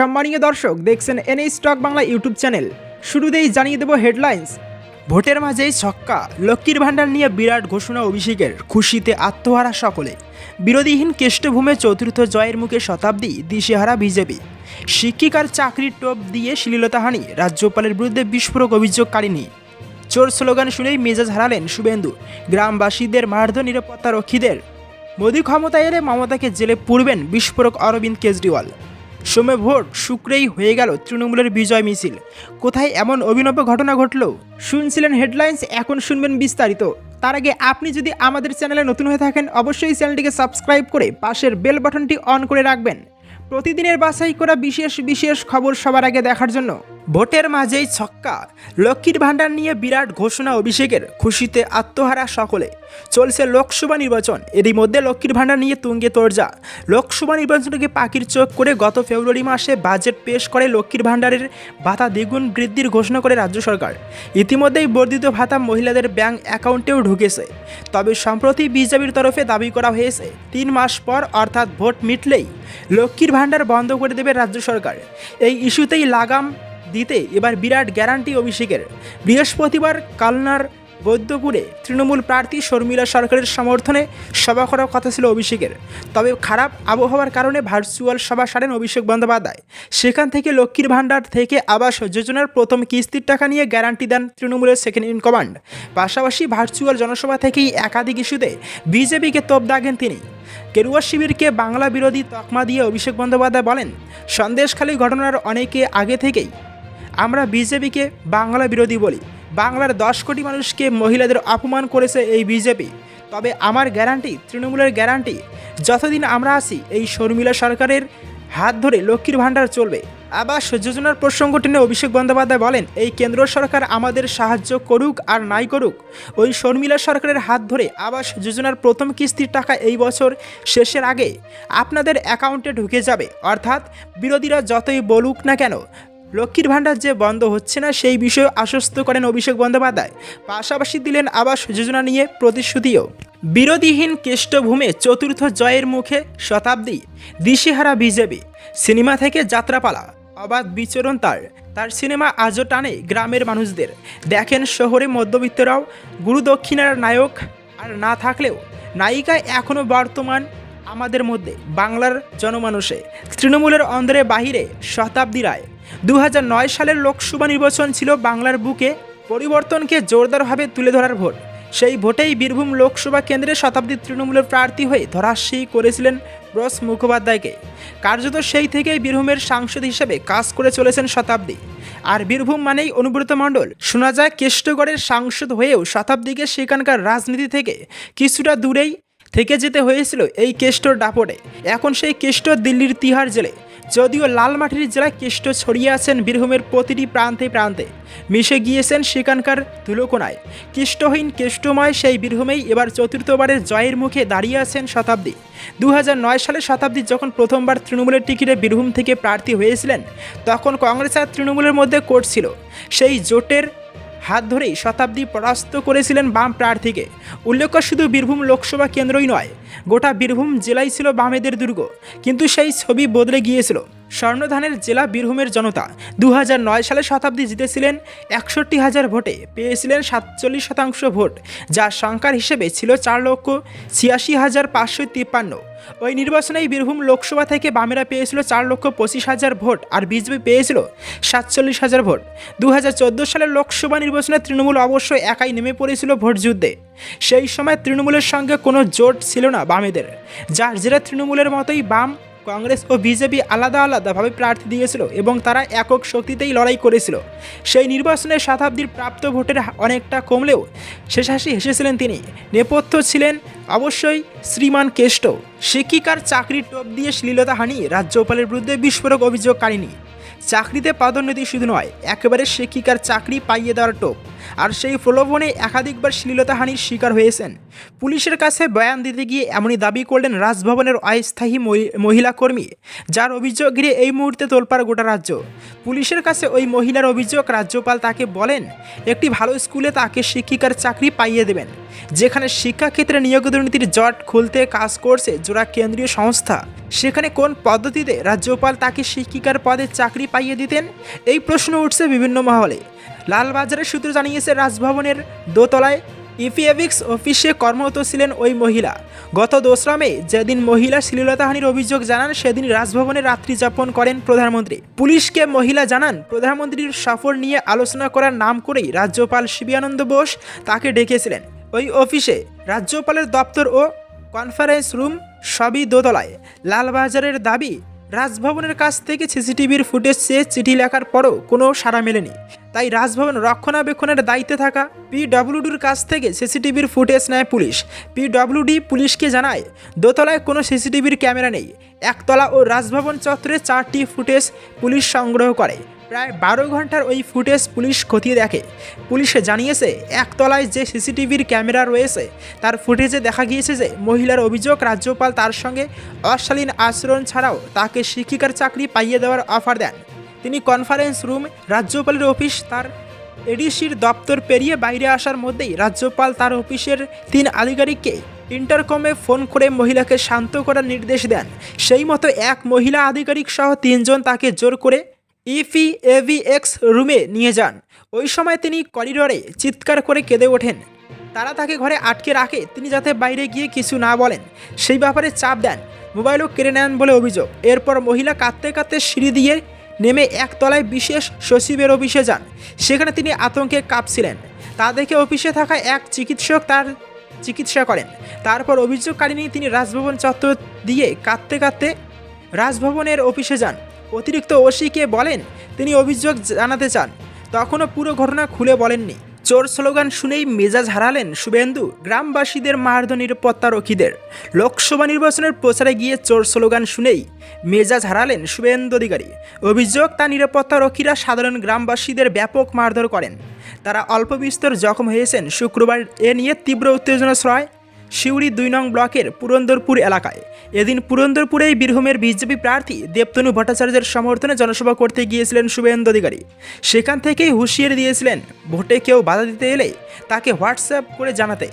সম্মানীয় দর্শক, দেখছেন NA stock Bangla YouTube channel. শুরুতেই জানিয়ে দেব হেডলাইন্স। ভোটের মাঝেই ছক্কা, লক্ষ্মীর ভাণ্ডার নিয়ে বিরাট ঘোষণা অভিষেকের খুশিতে আত্মহারা সকলে। বিরোধীহীন কেষ্টভূমে চতুর্থ জয়ের মুখে শতাব্দী, দিশেহারা বিজেপি। শিক্ষিকার চাকরির টোপ দিয়ে শ্লীলতাহানি রাজ্যপালের বিরুদ্ধে বিস্ফোরক অভিযোগকারিনী চোর স্লোগান শুনেই মেজাজ হারালেন শুভেন্দু। গ্রামবাসীদের মারধর নিরাপত্তা রক্ষীদের মোদী ক্ষমতায় এলে মমতাকে জেলে পুরবেন বিস্ফোরক অরবিন্দ কেজরিওয়াল। সোমে ভোট শুক্রেই হয়ে গেল তৃণমূলের বিজয় মিছিল। কোথায় এমন অভিনব ঘটনা ঘটল? শুনছিলেন হেডলাইন্স, এখন শুনবেন বিস্তারিত। তার আগে আপনি যদি আমাদের চ্যানেলে নতুন হয়ে থাকেন, অবশ্যই চ্যানেলটিকে সাবস্ক্রাইব করে পাশের বেল বাটনটি অন করে রাখবেন। প্রতিদিনের বাছাই করা বিশেষ বিশেষ খবর সবার আগে দেখার জন্য। ভোটের মাঝেই ছক্কা। লক্ষ্মীর ভাণ্ডার নিয়ে বিরাট ঘোষণা অভিষেকের খুশিতে আত্মহারা সকলে। চলছে লোকসভা নির্বাচন। এরই মধ্যে লক্ষ্মীর ভাণ্ডার নিয়ে তুঙ্গে তোরজা। লোকসভা নির্বাচনকে পাখির চোখ করে গত ফেব্রুয়ারি মাসে বাজেট পেশ করে লক্ষ্মীর ভাণ্ডারের ভাতা দ্বিগুণ বৃদ্ধির ঘোষণা করে রাজ্য সরকার। ইতিমধ্যেই বর্ধিত ভাতা মহিলাদের ব্যাংক অ্যাকাউন্টেও ঢুকেছে। তবে সম্প্রতি বিজেপির তরফে দাবি করা হয়েছে, তিন মাস পর অর্থাৎ ভোট মিটলেই লক্ষ্মীর ভাণ্ডার বন্ধ করে দেবে রাজ্য সরকার। এই ইস্যুতেই লাগাম দিতে এবার বিরাট গ্যারান্টি অভিষেকের। বৃহস্পতিবার কালনার বৈদ্যপুরে তৃণমূল প্রার্থী শর্মিলা সরকারের সমর্থনে সভা করার কথা ছিল অভিষেকের। তবে খারাপ আবহাওয়ার কারণে ভার্চুয়াল সভা সারেন অভিষেক বন্দ্যোপাধ্যায়। সেখান থেকে লক্ষ্মীর ভাণ্ডার থেকে আবাস যোজনার প্রথম কিস্তির টাকা নিয়ে গ্যারান্টি দেন তৃণমূলের সেকেন্ড ইন কমান্ড। পাশাপাশি ভার্চুয়াল জনসভা থেকেই একাধিক ইস্যুতে বিজেপিকে তোপ দাগেন তিনি। কেরুয়া শিবিরকে বাংলা বিরোধী তকমা দিয়ে অভিষেক বন্দ্যোপাধ্যায় বলেন, সন্দেশখালী ঘটনার অনেকে আগে থেকেই আমরা বিজেপিকে বাংলা বিরোধী বলি। বাংলার দশ কোটি মানুষকে মহিলাদের অপমান করেছে এই বিজেপি। তবে আমার গ্যারান্টি, তৃণমূলের গ্যারান্টি, যতদিন আমরা আছি, এই শর্মিলা সরকারের হাত ধরে লক্ষ্মীর ভাণ্ডার চলবে। আবাস যোজনার প্রসঙ্গ টেনে অভিষেক বন্দ্যোপাধ্যায় বলেন, এই কেন্দ্র সরকার আমাদের সাহায্য করুক আর নাই করুক। ওই শর্মিলা সরকারের হাত ধরে আবাস যোজনার প্রথম কিস্তির টাকা এই বছর শেষের আগে আপনাদের অ্যাকাউন্টে ঢুকে যাবে। অর্থাৎ বিরোধীরা যতই বলুক না কেন লক্ষ্মীর ভাণ্ডার যে বন্ধ হচ্ছে না, সেই বিষয়ে আশ্বস্ত করেন অভিষেক বন্দ্যোপাধ্যায়। পাশাপাশি দিলেন আবাস যোজনা নিয়ে প্রতিশ্রুতিও। বিরোধীহীন কেষ্টভূমে চতুর্থ জয়ের মুখে শতাব্দী, দিশেহারা বিজেপি, সিনেমা থেকে যাত্রাপালা, অবাধ বিচরণ তার। তার সিনেমা আজও টানে গ্রামের মানুষদের। দেখেন শহরে মধ্যবিত্তরাও গুরুদক্ষিণার নায়ক, আর না থাকলেও নায়িকা এখনও বর্তমান আমাদের মধ্যে, বাংলার জনমানুষে। তৃণমূলের অন্দরে বাহিরে শতাব্দী রায়। দু হাজার নয় সালের লোকসভা নির্বাচন ছিল বাংলার বুকে পরিবর্তনকে জোরদারভাবে তুলে ধরার ভোট। সেই ভোটেই বীরভূম লোকসভা কেন্দ্রে শতাব্দী তৃণমূলের প্রার্থী হয়ে ধরাশায়ী করেছিলেন ব্রস মুখোপাধ্যায়কে। কার্যত সেই থেকেই বীরভূমের সাংসদ হিসেবে কাজ করে চলেছেন শতাব্দী। আর বীরভূম মানেই অনুব্রত মণ্ডল। শোনা যায়, কেষ্টগড়ের সাংসদ হয়েও শতাব্দীকে সেখানকার রাজনীতি থেকে কিছুটা দূরেই থেকে যেতে হয়েছিল এই কেষ্টর ডাপটে এখন সেই কেষ্ট দিল্লির তিহার জেলে। যদিও লালমাটির জেলায় কেষ্ট ছড়িয়ে আছেন বীরভূমের প্রতিটি প্রান্তে প্রান্তে। মিশে গিয়েছেন সেখানকার ধুলোকোনায় কেষ্টহীন কেষ্টময় সেই বীরভূমেই এবার চতুর্থবারের জয়ের মুখে দাঁড়িয়ে আছেন শতাব্দী। দু হাজার নয় সালে শতাব্দী যখন প্রথমবার তৃণমূলের টিকিটে বীরভূম থেকে প্রার্থী হয়েছিলেন, তখন কংগ্রেস আর তৃণমূলের মধ্যে কোর্ট ছিল। সেই জোটের হাত ধরেই শতাব্দী পরাস্ত করেছিলেন বাম প্রার্থীকে। উল্লেখ্য, শুধু বীরভূম লোকসভা কেন্দ্রই নয়, গোটা বীরভূম জেলাই ছিল বামেদের দুর্গ, কিন্তু সেই ছবি বদলে গিয়েছিল। স্বর্ণধানের জেলা বীরভূমের জনতা দু সালে শতাব্দী জিতেছিলেন একষট্টি হাজার ভোটে, পেয়েছিলেন সাতচল্লিশ শতাংশ ভোট, যা সংখ্যার হিসেবে ছিল চার লক্ষ ছিয়াশি হাজার পাঁচশো তিপ্পান্ন। ওই নির্বাচনেই বীরভূম লোকসভা থেকে বামেরা পেয়েছিল চার লক্ষ পঁচিশ হাজার ভোট আর বিজেপি পেয়েছিল সাতচল্লিশ হাজার ভোট। দু হাজার চোদ্দ সালের লোকসভা নির্বাচনে তৃণমূল অবশ্য একাই নেমে পড়েছিল ভোট যুদ্ধে। সেই সময় তৃণমূলের সঙ্গে কোনো জোট ছিল না বামেদের। যার জেরে তৃণমূলের মতোই বাম কংগ্রেস ও বিজেপি আলাদা আলাদাভাবে প্রার্থী দিয়েছিল এবং তারা একক শক্তিতেই লড়াই করেছিল। সেই নির্বাচনে শতাব্দীর প্রাপ্ত ভোটের অনেকটা কমলেও শেষ হাসি হেসেছিলেন তিনি। নেপথ্য ছিলেন অবশ্যই শ্রীমান কেষ্ট। শিক্ষিকার চাকরির টোপ দিয়ে শ্লীলতাহানি রাজ্যপালের বিরুদ্ধে বিস্ফোরক অভিযোগকারিনী চাকরিতে পদোন্নতি শুধু নয়, একেবারে শিক্ষিকার চাকরি পাইয়ে দেওয়ার টোপ। আর সেই প্রলোভনে একাধিকবার শ্লীলতাহানির শিকার হয়েছেন। পুলিশের কাছে বয়ান দিতে গিয়ে এমনই দাবি করলেন রাজভবনের অস্থায়ী মহি- মহিলা কর্মী, যার অভিযোগ ঘিরে এই মুহূর্তে তোলপাড় গোটা রাজ্য। পুলিশের কাছে ওই মহিলার অভিযোগ রাজ্যপাল তাকে বলেন, একটি ভালো স্কুলে তাকে শিক্ষিকার চাকরি পাইয়ে দেবেন। যেখানে শিক্ষাক্ষেত্রে নিয়োগ দুর্নীতির জট খুলতে কাজ করছে জোড়া কেন্দ্রীয় সংস্থা। সেখানে কোন পদ্ধতিতে রাজ্যপাল তাকে শিক্ষিকার পদে চাকরি পাইয়ে দিতেন? এই প্রশ্ন উঠছে বিভিন্ন মহলে। লালবাজারের সূত্র জানিয়েছে, রাজভবনের দোতলায় ইপিএভিক্স অফিসে কর্মরত ছিলেন ওই মহিলা। গত দোসরা মে যেদিন মহিলা শ্লীলতাহানির অভিযোগ জানান, সেদিন রাজভবনে রাত্রি যাপন করেন প্রধানমন্ত্রী। পুলিশকে মহিলা জানান, প্রধানমন্ত্রীর সফর নিয়ে আলোচনা করার নাম করেই রাজ্যপাল শিবিয়ানন্দ বোস তাকে ডেকেছিলেন। ওই অফিসে রাজ্যপালের দপ্তর ও কনফারেন্স রুম সবই দোতলায়। লালবাজারের দাবি, রাজভবনের কাছ থেকে সিসিটিভির ফুটেজ চেয়ে চিঠি লেখার পরও কোনো সাড়া মেলেনি। তাই রাজভবন রক্ষণাবেক্ষণের দায়িত্বে থাকা পিডব্লিউডির কাছ থেকে সিসিটিভির ফুটেজ নেয় পুলিশ। পিডব্লিউডি পুলিশকে জানায়, দোতলায় কোনো সিসিটিভির ক্যামেরা নেই। একতলা ও রাজভবন চত্বরে চারটি ফুটেজ পুলিশ সংগ্রহ করে। প্রায় বারো ঘণ্টার ওই ফুটেজ পুলিশ খতিয়ে দেখে। পুলিশে জানিয়েছে, একতলায় যে সিসিটিভির ক্যামেরা রয়েছে, তার ফুটেজে দেখা গিয়েছে যে মহিলার অভিযোগ রাজ্যপাল তার সঙ্গে অশালীন আচরণ ছাড়াও তাকে শিক্ষিকার চাকরি পাইয়ে দেওয়ার অফার দেন। তিনি কনফারেন্স রুম রাজ্যপালের অফিস তার এডিসির দপ্তর পেরিয়ে বাইরে আসার মধ্যেই রাজ্যপাল তার অফিসের তিন আধিকারিককে ইন্টারকমে ফোন করে মহিলাকে শান্ত করার নির্দেশ দেন। সেই মতো এক মহিলা আধিকারিক সহ তিনজন তাকে জোর করে ইফি এভিএক্স রুমে নিয়ে যান। ওই সময় তিনি করিডোরে চিৎকার করে কেঁদে ওঠেন। তারা তাকে ঘরে আটকে রাখে, তিনি যাতে বাইরে গিয়ে কিছু না বলেন। সেই ব্যাপারে চাপ দেন, মোবাইলও কেড়ে নেন বলে অভিযোগ। এরপর মহিলা কাঁদতে কাঁদতে সিঁড়ি দিয়ে নেমে একতলায় বিশেষ সচিবের অফিসে যান। সেখানে তিনি আতঙ্কে কাঁপছিলেন। তা দেখে অফিসে থাকা এক চিকিৎসক তার চিকিৎসা করেন। তারপর অভিযোগকারী তিনি রাজভবন চত্বর দিয়ে কাঁদতে কাঁদতে রাজভবনের অফিসে যান। অতিরিক্ত ওসিকে বলেন, তিনি অভিযোগ জানাতে চান। তখনও পুরো ঘটনা খুলে বলেননি। চোর স্লোগান শুনেই মেজাজ হারালেন শুভেন্দু। গ্রামবাসীদের মারধ নিরাপত্তারক্ষীদের লোকসভা নির্বাচনের প্রচারে গিয়ে চোর স্লোগান শুনেই মেজাজ হারালেন শুভেন্দু অধিকারী। অভিযোগ তা নিরাপত্তারক্ষীরা সাধারণ গ্রামবাসীদের ব্যাপক মারধর করেন। তারা অল্প বিস্তর জখম হয়েছেন শুক্রবার। এ নিয়ে তীব্র উত্তেজনা ছড়ায় সিউড়ি দুই নং ব্লকের পুরন্দরপুর এলাকায়। এদিন পুরন্দরপুরেই বীরভূমের বিজেপি প্রার্থী দেবতনু ভট্টাচার্যের সমর্থনে জনসভা করতে গিয়েছিলেন শুভেন্দু অধিকারী। সেখান থেকেই হুঁশিয়ারি দিয়েছিলেন, ভোটে কেউ বাধা দিতে এলে তাকে হোয়াটসঅ্যাপ করে জানাতে।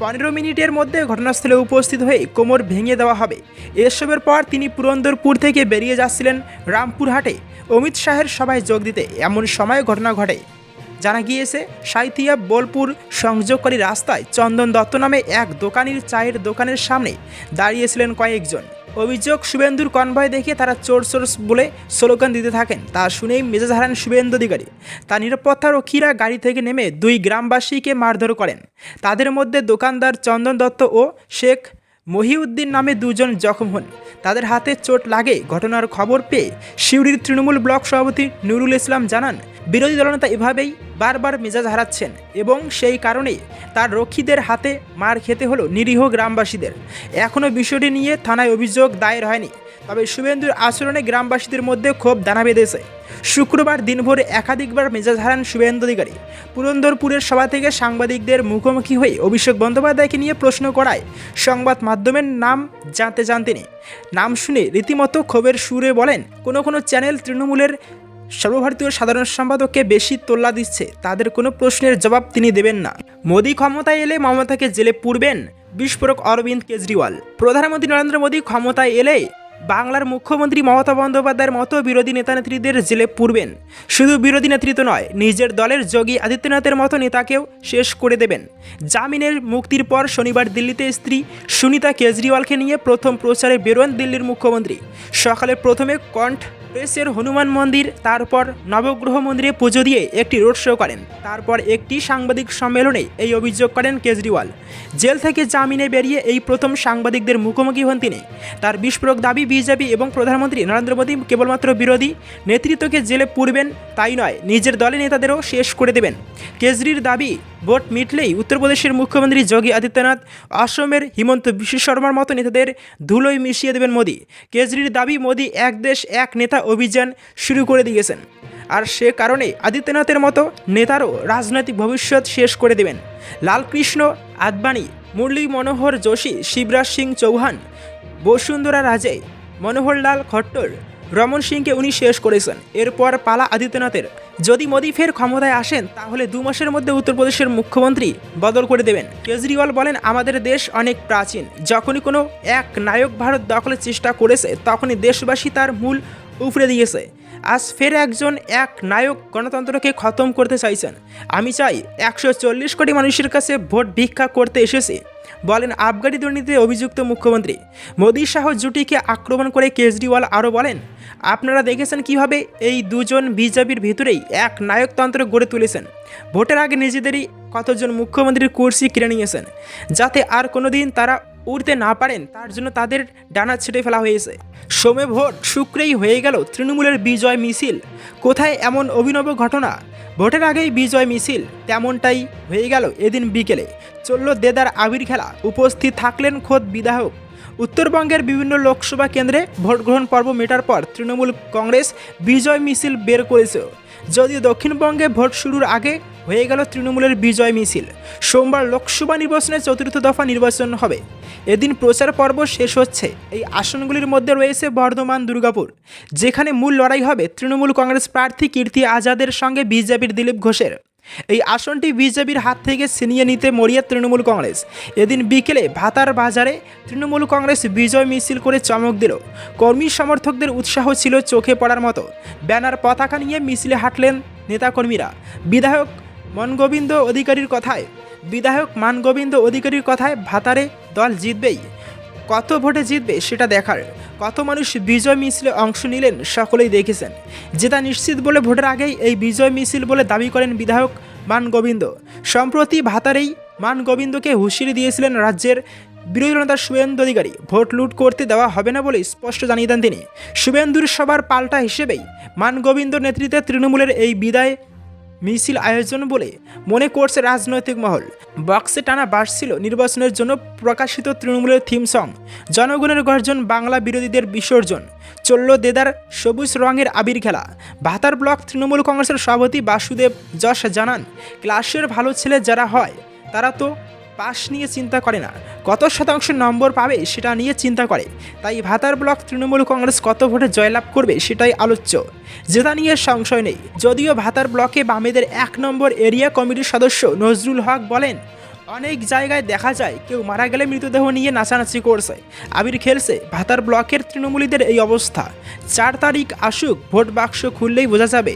পনেরো মিনিটের মধ্যে ঘটনাস্থলে উপস্থিত হয়ে কোমর ভেঙে দেওয়া হবে। এসবের পর তিনি পুরন্দরপুর থেকে বেরিয়ে যাচ্ছিলেন রামপুরহাটে। অমিত শাহের সভায় যোগ দিতে এমন সময় ঘটনা ঘটে। জানা গিয়েছে, সাইথিয়া বোলপুর সংযোগকারী রাস্তায় চন্দন দত্ত নামে এক দোকানির চায়ের দোকানের সামনে দাঁড়িয়েছিলেন কয়েকজন। অভিযোগ, শুভেন্দুর কনভয় দেখে তারা চোর চোর বলে স্লোগান দিতে থাকেন। তা শুনেই মেজাজ হারান শুভেন্দু অধিকারী। তা নিরাপত্তারক্ষীরা গাড়ি থেকে নেমে দুই গ্রামবাসীকে মারধর করেন। তাদের মধ্যে দোকানদার চন্দন দত্ত ও শেখ মহিউদ্দিন নামে দুজন জখম হন। তাদের হাতে চোট লাগে ঘটনার খবর পেয়ে সিউড়ির তৃণমূল ব্লক সভাপতি নুরুল ইসলাম জানান, বিরোধী দলনেতা এভাবেই বারবার মেজাজ হারাচ্ছেন এবং সেই কারণে তার রক্ষীদের হাতে মার খেতে হলো নিরীহ গ্রামবাসীদের। এখনও বিষয়টি নিয়ে থানায় অভিযোগ দায়ের হয়নি। তবে শুভেন্দুর আচরণে গ্রামবাসীদের মধ্যে ক্ষোভ দানা বেঁধেছে। শুক্রবার দিনভরে একাধিকবার মেজাজ হারান শুভেন্দু অধিকারী। পুরন্দরপুরের সভা থেকে সাংবাদিকদের মুখোমুখি হয়ে অভিষেক বন্দ্যোপাধ্যায়কে নিয়ে প্রশ্ন করায় সংবাদ মাধ্যমের নাম জানতে চান তিনি। নাম শুনে রীতিমতো ক্ষোভের সুরে বলেন, কোনো কোনো চ্যানেল তৃণমূলের সর্বভারতীয় সাধারণ সম্পাদককে বেশি তোল্লা দিচ্ছে, তাদের কোনো প্রশ্নের জবাব তিনি দেবেন না। মোদী ক্ষমতায় এলে মমতাকে জেলে পুরবেন বিস্ফোরক অরবিন্দ কেজরিওয়াল। প্রধানমন্ত্রী নরেন্দ্র মোদী ক্ষমতায় এলে বাংলার মুখ্যমন্ত্রী মমতা বন্দ্যোপাধ্যায়ের মতো বিরোধী নেতানেত্রীদের জেলে পুরবেন শুধু বিরোধী নেতৃত্ব নয়, নিজের দলের যোগী আদিত্যনাথের মতো নেতাকেও শেষ করে দেবেন। জামিনের মুক্তির পর শনিবার দিল্লিতে স্ত্রী সুনিতা কেজরিওয়ালকে নিয়ে প্রথম প্রচারে বেরোন দিল্লির মুখ্যমন্ত্রী। সকালে প্রথমে কণ্ঠ প্রেসের হনুমান মন্দির, তারপর নবগ্রহ মন্দিরে পুজো দিয়ে একটি রোড শো করেন। তারপর একটি সাংবাদিক সম্মেলনে এই অভিযোগ করেন কেজরিওয়াল। জেল থেকে জামিনে বেরিয়ে এই প্রথম সাংবাদিকদের মুখোমুখি হন তিনি। তার বিস্ফোরক দাবি বিজেপি এবং প্রধানমন্ত্রী নরেন্দ্র মোদী কেবলমাত্র বিরোধী। নেতৃত্বকে জেলে পুরবেন, তাই নয়, নিজের দলের নেতাদেরও শেষ করে দেবেন। কেজরির দাবি ভোট মিটলেই উত্তরপ্রদেশের মুখ্যমন্ত্রী যোগী আদিত্যনাথ অসমের হিমন্ত বিশ্ব শর্মার মতো নেতাদের ধুলোয় মিশিয়ে দেবেন মোদী। কেজরির দাবি, মোদী এক দেশ, এক নেতা অভিযান শুরু করে দিয়েছেন। আর সে কারণে আদিত্যনাথের মতো নেতারও রাজনৈতিক ভবিষ্যৎ শেষ করে দেবেন। লালকৃষ্ণ আদবানি, মুরলী মনোহর যোশী, শিবরাজ সিং চৌহান, বসুন্ধরা রাজে, মনোহরলাল খট্টর রমন সিংকে উনি শেষ করেছেন। এরপর পালা আদিত্যনাথের। যদি মোদী ফের ক্ষমতায় আসেন, তাহলে দু মাসের মধ্যে উত্তরপ্রদেশের মুখ্যমন্ত্রী বদল করে দেবেন। কেজরিওয়াল বলেন, আমাদের দেশ অনেক প্রাচীন। যখনই কোনো এক নায়ক ভারত দখলের চেষ্টা করেছে, তখনই দেশবাসী তার মূল উফরে দিয়েছে। আজ ফের একজন এক নায়ক গণতন্ত্রকে খতম করতে চাইছেন। আমি চাই একশো চল্লিশ কোটি মানুষের কাছে ভোট ভিক্ষা করতে এসেছি, বলেন আবগারি দুর্নীতিতে অভিযুক্ত মুখ্যমন্ত্রী। মোদী শাহ জুটিকে আক্রমণ করে কেজরিওয়াল আরও বলেন, আপনারা দেখেছেন কীভাবে এই দুজন বিজেপির ভিতরেই এক নায়কতন্ত্র গড়ে তুলেছেন। ভোটের আগে নিজেদেরই কতজন মুখ্যমন্ত্রীর কুর্সি কিনে নিয়েছেন? যাতে আর কোনোদিন তারা উড়তে না পারেন, তার জন্য তাদের ডানা ছেটে ফেলা হয়েছে। সোমে ভোট শুক্রেই হয়ে গেল তৃণমূলের বিজয় মিছিল। কোথায় এমন অভিনব ঘটনা? ভোটের আগেই বিজয় মিছিল, তেমনটাই হয়ে গেল এদিন বিকেলে। চলল দেদার আবির খেলা। উপস্থিত থাকলেন খোদ বিধায়ক। উত্তরবঙ্গের বিভিন্ন লোকসভা কেন্দ্রে ভোট গ্রহণ পর্ব মেটার পর তৃণমূল কংগ্রেস বিজয় মিছিল বের করেছে। যদিও দক্ষিণবঙ্গে ভোট শুরুর আগে হয়ে গেল তৃণমূলের বিজয় মিছিল। সোমবার লোকসভা নির্বাচনে চতুর্থ দফা নির্বাচন হবে। এদিন প্রচার পর্ব শেষ হচ্ছে। এই আসনগুলির মধ্যে রয়েছে বর্ধমান, দুর্গাপুর, যেখানে মূল লড়াই হবে তৃণমূল কংগ্রেস প্রার্থী কীর্তি আজাদের সঙ্গে বিজেপির দিলীপ ঘোষের। এই আসনটি বিজেপির হাত থেকে ছিনিয়ে নিতে মরিয়া তৃণমূল কংগ্রেস। এদিন বিকেলে ভাতার বাজারে তৃণমূল কংগ্রেস বিজয় মিছিল করে চমক দিল। কর্মী সমর্থকদের উৎসাহ ছিল চোখে পড়ার মতো। ব্যানার পতাকা নিয়ে মিছিলে হাঁটলেন নেতাকর্মীরা। বিধায়ক মনগোবিন্দ অধিকারীর কথায় বিধায়ক মানগোবিন্দ অধিকারীর কথায় ভাতারে দল জিতবেই। কত ভোটে জিতবে সেটা দেখার। কত মানুষ বিজয় মিছিলে অংশ নিলেন সকলেই দেখেছেন। জেতা নিশ্চিত বলে ভোটের আগেই এই বিজয় মিছিল বলে দাবি করেন বিধায়ক মান গোবিন্দ সম্প্রতি ভাতারেই মান গোবিন্দকে দিয়েছিলেন রাজ্যের বিরোধী নেতা শুভেন্দু অধিকারী। ভোট লুট করতে দেওয়া হবে না বলে স্পষ্ট জানিয়ে দেন তিনি। শুভেন্দুর সবার পাল্টা হিসেবেই মান গোবিন্দ নেতৃত্বে তৃণমূলের এই বিদায় মিছিল আয়োজন বলে মনে করছে রাজনৈতিক মহল। বক্সে টানা বাড়ছিল নির্বাচনের জন্য প্রকাশিত তৃণমূলের থিম সং। জনগণের গর্জন বাংলা বিরোধীদের বিসর্জন। চলল দেদার সবুজ রঙের আবির খেলা। ভাতার ব্লক তৃণমূল কংগ্রেসের সভাপতি বাসুদেব যশ জানান, ক্লাসের ভালো ছেলে যারা হয়, তারা তো পাশ নিয়ে চিন্তা করে না। কত শতাংশ নম্বর পাবে সেটা নিয়ে চিন্তা করে। তাই ভাতার ব্লক তৃণমূল কংগ্রেস কত ভোটে জয়লাভ করবে সেটাই আলোচ্য। যেটা নিয়ে সংশয় নেই। যদিও ভাতার ব্লকে বামেদের এক নম্বর এরিয়া কমিটির সদস্য নজরুল হক বলেন, অনেক জায়গায় দেখা যায় কেউ মারা গেলে মৃতদেহ নিয়ে নাচানাচি করছে। আবির খেলছে ভাতার ব্লকের তৃণমূলীদের এই অবস্থা। চার তারিখ আসুক, ভোট বাক্স খুললেই বোঝা যাবে।